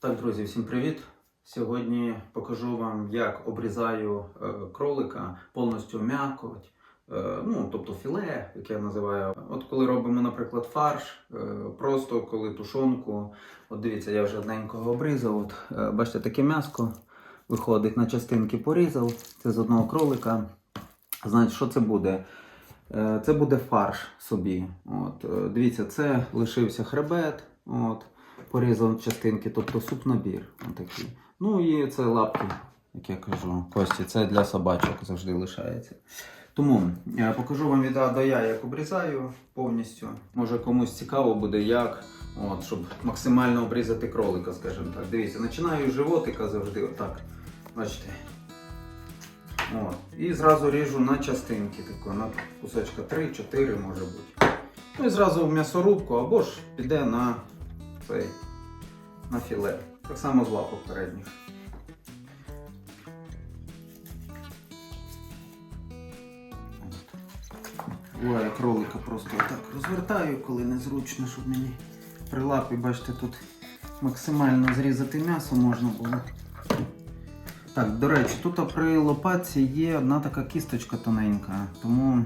Так, друзі, всім привіт! Сьогодні покажу вам, як обрізаю е, кролика повністю м'якоть, е, ну, тобто філе, яке я називаю. От коли робимо, наприклад, фарш, е, просто коли тушонку. От дивіться, я вже одненького обрізав. От, бачите, таке м'яско виходить на частинки порізав. Це з одного кролика. Значить, що це буде? Це буде фарш собі. От, дивіться, це лишився хребет. От порізав частинки, тобто суп-набір. Отакий. Ну і це лапки, як я кажу, кості. Це для собачок завжди лишається. Тому я покажу вам від А до Я, як обрізаю повністю. Може комусь цікаво буде, як, от, щоб максимально обрізати кролика, скажімо так. Дивіться, починаю з животика завжди, отак. Бачите. От. І зразу ріжу на частинки, тако, на кусочка 3-4 може бути. Ну і зразу в м'ясорубку або ж піде на цей на філе. Так само з лапок передніх. Буває кролика просто так розвертаю, коли незручно, щоб мені при лапі, бачите, тут максимально зрізати м'ясо можна було. Так, до речі, тут при лопатці є одна така кісточка тоненька, тому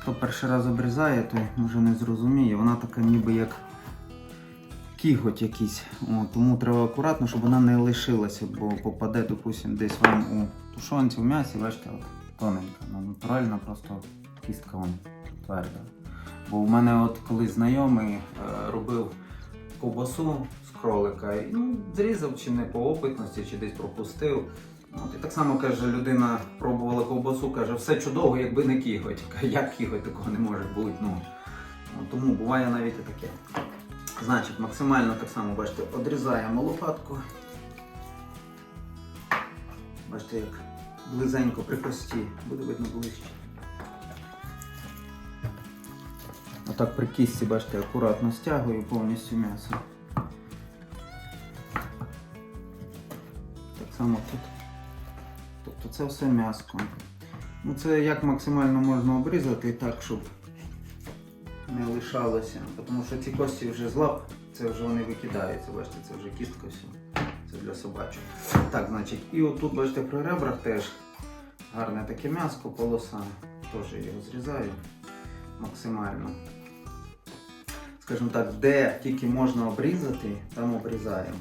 хто перший раз обрізає, той може не зрозуміє. Вона така ніби як кіготь якийсь. Тому треба акуратно, щоб вона не лишилася, бо попаде, допустим, десь вам у тушонці, в м'ясі, бачите, от, тоненька. Ну, натуральна просто кістка вон, тверда. Бо у мене от колись знайомий е, робив ковбасу з кролика, і ну, зрізав чи не по опитності, чи десь пропустив. От, і так само каже, людина пробувала ковбасу, каже, все чудово, якби не кіготь. Як кіготь такого не може бути. Ну, тому буває навіть і таке. Значить, максимально так само, бачите, одрізаємо лопатку. Бачите, як близенько при кості, буде видно ближче. Отак при кісті, бачите, акуратно стягую повністю м'ясо. Так само тут. Тобто це все м'яско. Ну це як максимально можна обрізати так, щоб не лишалося. Тому що ці кості вже з лап, це вже вони викидаються, бачите, це вже кістка все. Це для собачок. Так, значить, і отут, бачите, при ребрах теж гарне таке м'яско, полоса. Теж його зрізаю максимально. Скажімо так, де тільки можна обрізати, там обрізаємо.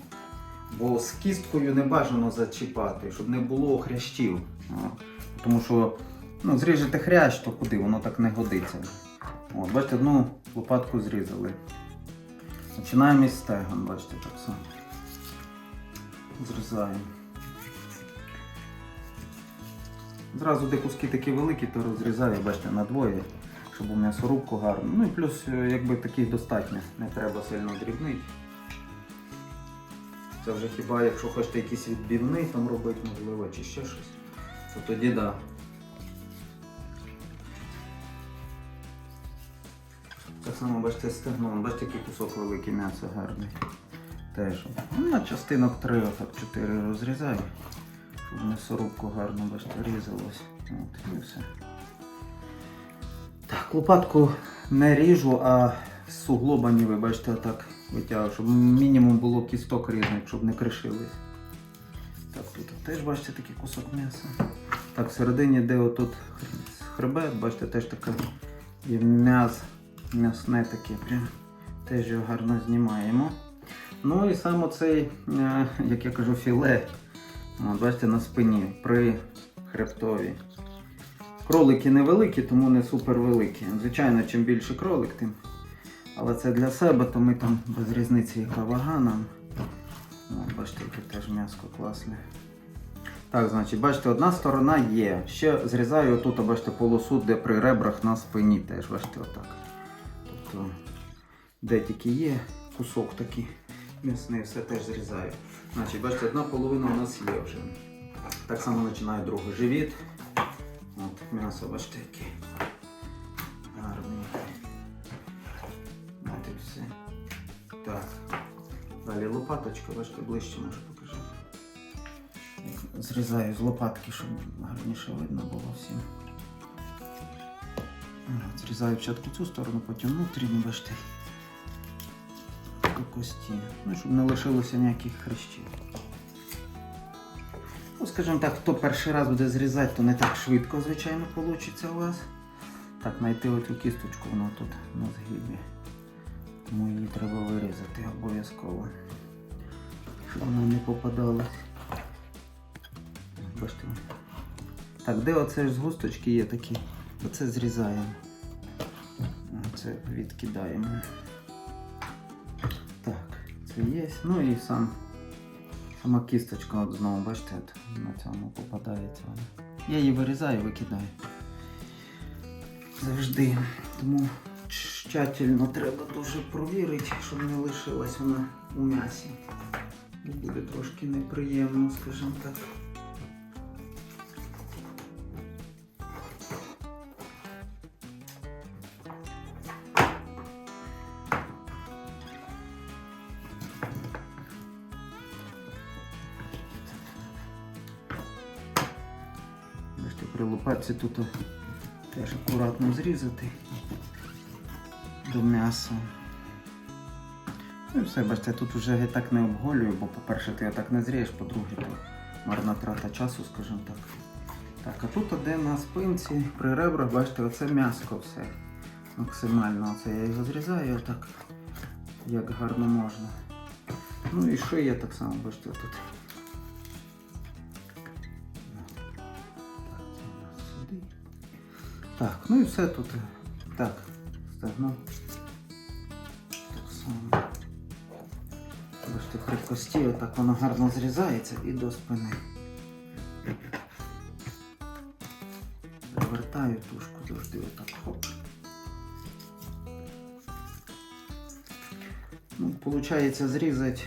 Бо з кісткою не бажано зачіпати, щоб не було хрящів. Тому що ну, зріжете хрящ, то куди, воно так не годиться. От, бачите, одну лопатку зрізали. Починаємо із стегон, бачите, так само. Зрізаємо. Зразу де куски такі великі, то розрізаю, бачите, на двоє, щоб у м'ясорубку гарно. Ну і плюс, е, якби таких достатньо, не треба сильно дрібнити. Це вже хіба якщо хочете якийсь відбівний там робити, можливо, чи ще щось, то тоді да. Так само бачите стегно, бачите, який кусок великий м'ясо гарний. Теж. Ну, на частинок 3, отак 4 розрізаю, щоб м'ясорубку гарно бачите, різалось. От і все. Так, лопатку не ріжу, а з суглобами, ви бачите, отак витягую, щоб мінімум було кісток різних, щоб не кришились. Так, тут теж бачите такий кусок м'яса. Так, всередині, де отут хребет, бачите, теж таке є м'яс, м'ясне таке, прям теж його гарно знімаємо. Ну і сам оцей, е, як я кажу, філе. Бачите, на спині при хребтові. Кролики невеликі, тому не супер великі. Звичайно, чим більше кролик, тим. Але це для себе, то ми там без різниці яка вага нам. Бачите, яке теж м'яско класне. Так, значить, бачите, одна сторона є. Ще зрізаю отут, бачите, полосу, де при ребрах на спині теж, бачите, отак. Де тільки є, кусок такий м'ясний, все теж зрізаю. Значить, бачите, одна половина у нас є вже. Так само починаю другий живіт. От, м'ясо, бачите, яке гарний. От і все. Так. Далі лопаточка, бачите, ближче може покажу. Зрізаю з лопатки, щоб гарніше видно було всім. От, Зрізаю цю сторону, потім внутрішню, бачите. Така кості. Ну, щоб не лишилося ніяких хрещів. Ну, скажімо так, хто перший раз буде зрізати, то не так швидко, звичайно, вийде у вас. Так, знайти оцю кісточку, вона тут на згибі. Тому її треба вирізати обов'язково. Щоб вона не попадалась. Бачите. Так, де оце ж згусточки є такі? Оце зрізаємо. Оце відкидаємо. Так, це є. Ну і сам. Сама кісточка от знову, бачите, от на цьому попадається. Я її вирізаю, викидаю. Завжди. Тому тщательно треба дуже провірити, щоб не лишилась вона у м'ясі. Буде трошки неприємно, скажімо так. Бачите, при лопатці тут теж акуратно зрізати до м'яса. Ну і все, бачите, тут вже я так не обголюю, бо по-перше, ти так не зрієш, по-друге, то марна трата часу, скажімо так. Так, а тут де на спинці, при ребрах, бачите, оце м'яско все. Максимально. Оце я його зрізаю отак, як гарно можна. Ну і шия так само, бачите, тут. Так, ну і все тут. Так, стегно. Так само. Бачите, при кості отак воно гарно зрізається і до спини. Завертаю тушку завжди отак хоп. Ну, получається зрізати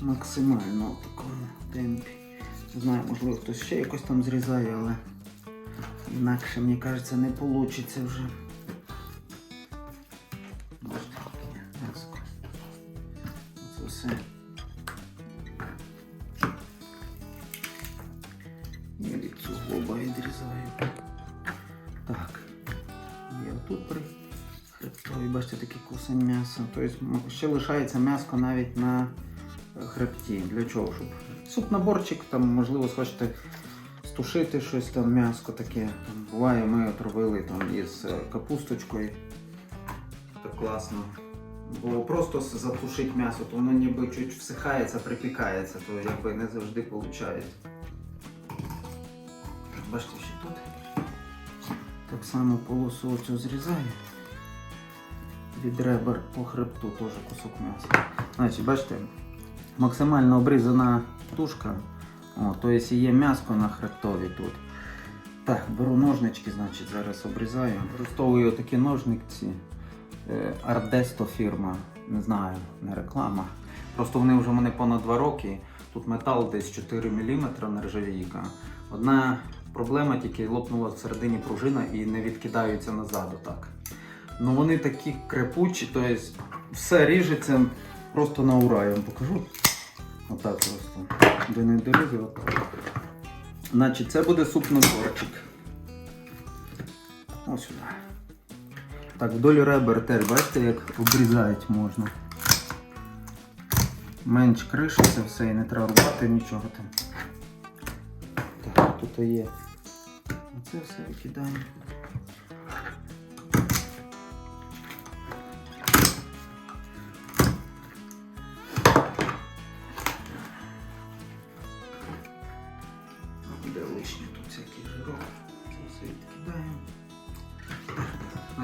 максимально в такому темпі. Не знаю, можливо хтось ще якось там зрізає, але інакше, мені кажеться, не вийде вже. Це все. І відрізаю. Так. Є отут при хребтові, бачите, такі кусень м'яса. Тобто ще лишається м'яско навіть на хребті. Для чого? Щоб суп-наборчик, там, можливо, схочете стушити щось там, м'яско таке. Буває, ми от робили там із е, капусточкою. Так класно. Бо просто затушить м'ясо, то воно ніби чуть всихається, припікається, то якби не завжди виходить. Бачите, що тут. Так само полосу оцю зрізаю. Від ребер по хребту теж кусок м'яса. Значить, бачите, максимально обрізана тушка. О, тобто є м'яско на хребтові тут. Так, беру ножнички, значить, зараз обрізаю. Використовую такі ножниці. Е, Ардесто фірма, не знаю, не реклама. Просто вони вже мене понад 2 роки. Тут метал десь 4 мм нержавійка. Одна проблема тільки лопнула всередині пружина і не відкидаються назад отак. Ну вони такі крепучі, тобто все ріжеться просто на ура, я вам покажу. Отак просто. Де не дорізав. Значить, це буде суп наборчик. Ось сюди. Так, вдоль ребер теж, бачите, як обрізають можна. Менш кришиться все і не треба рубати нічого там. Так, тут є. Оце все викидаємо.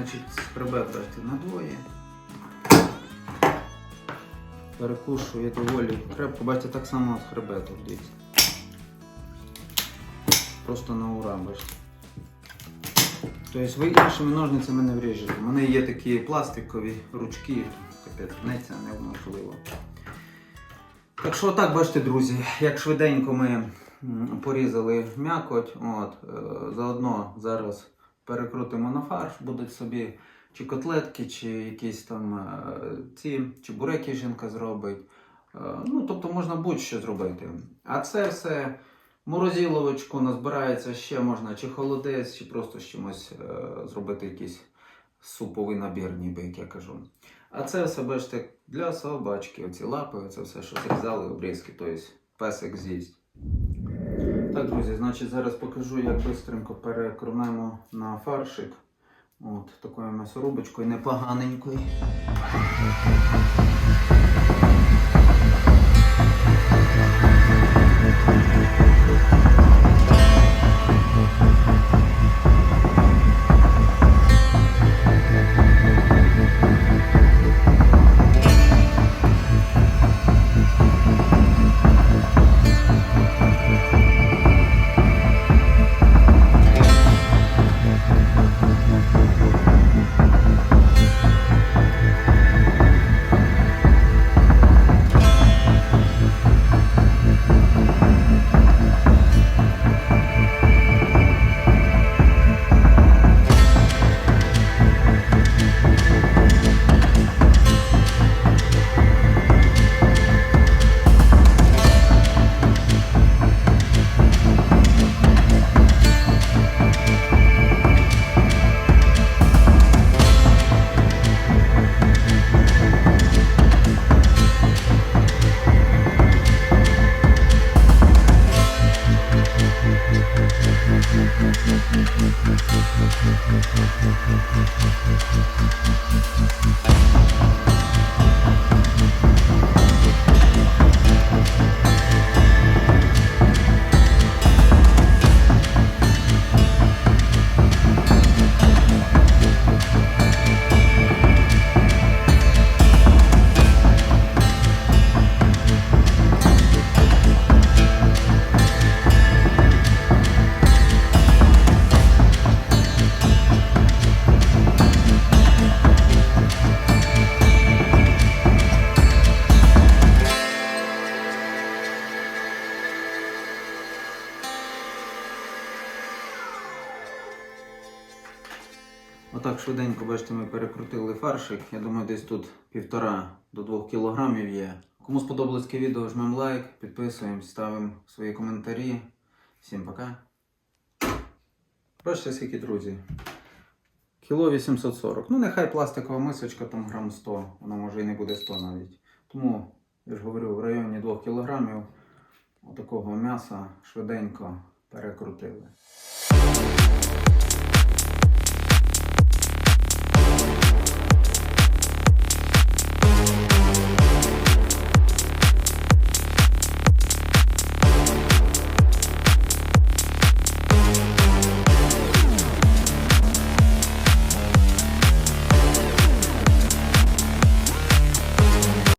Значить, хребет бачите надвоє. Перекушує доволі крепко, бачите, так само з хребетом, дивіться. Просто на ура, бачите. Тобто ви іншими ножницями не вріжете. У мене є такі пластикові ручки, капець, гнеться неможливо. Так що так, бачите, друзі, як швиденько ми порізали м'якоть, от, е, заодно зараз перекрутимо на фарш, будуть собі чи котлетки, чи якісь там е, ці чебуреки жінка зробить. Е, Ну, тобто можна будь-що зробити. А це все в морозиловочку назбирається ще можна чи холодець, чи просто з чимось е, зробити якийсь суповий набір, ніби як я кажу. А це все бачите для собачки. Оці лапи, це все, що зрізали обрізки, тобто песик з'їсть. Так, друзі, значить зараз покажу, як швидко перекрунемо на фаршик. От такою м'ясорубочкою непоганенькою. Отак бачите, ми перекрутили фаршик. Я думаю, десь тут півтора до двох кілограмів є. Кому сподобалось таке відео, жмемо лайк, підписуємось, ставимо свої коментарі. Всім пока. Бачите, скільки, друзі? Кіло 840. Ну, нехай пластикова мисочка там грам 100, вона може і не буде 100 навіть. Тому, я ж говорю, в районі 2 кілограмів отакого м'яса швиденько перекрутили.